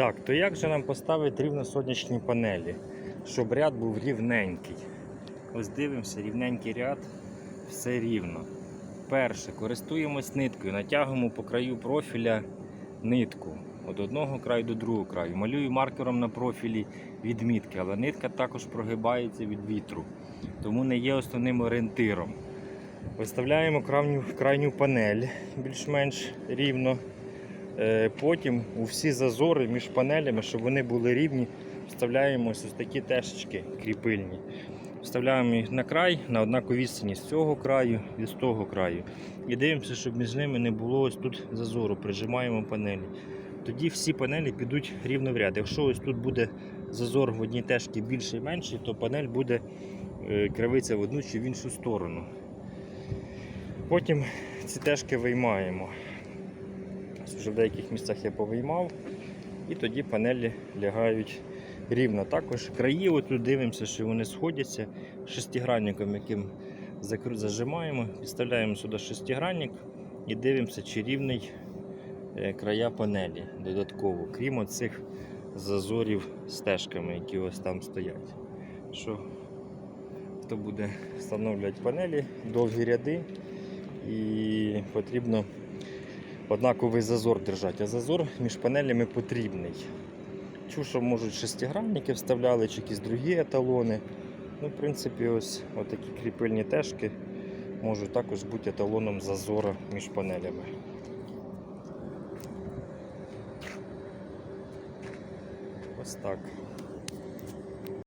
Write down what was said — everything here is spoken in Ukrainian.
Так, то як же нам поставити рівно сонячні панелі, щоб ряд був рівненький? Ось дивимося, рівненький ряд, все рівно. Перше, користуємось ниткою, натягуємо по краю профіля нитку від одного краю до другого краю. Малюю маркером на профілі відмітки, але нитка також прогибається від вітру, тому не є основним орієнтиром. Виставляємо крайню, крайню панель більш-менш рівно. Е, Потім у всі зазори між панелями, щоб вони були рівні, вставляємо ось такі тешечки кріпильні. Вставляємо їх на край на однаковій відстані з цього краю і з того краю. І дивимося, щоб між ними не було ось тут зазору, прижимаємо панелі. Тоді всі панелі підуть рівно в ряд. Якщо ось тут буде зазор в одній тежці більший і менший, то панель буде е, кривитися в одну чи в іншу сторону. Потім ці тежки виймаємо. Ось Вже в деяких місцях я повиймав, і тоді панелі лягають рівно. Також краї, отут дивимося, що вони сходяться шестигранником, яким зажимаємо, підставляємо сюди шестигранник і дивимося, чи рівний е, края панелі додатково, крім оцих зазорів стежками, які ось там стоять. Що хто буде встановлювати панелі, довгі ряди і потрібно однаковий зазор держати. А зазор між панелями потрібний. Чув, що можуть шестигранники вставляли чи якісь другі еталони. Ну, в принципі, ось такі кріпильні тежки можуть також бути еталоном зазора між панелями. Ось так.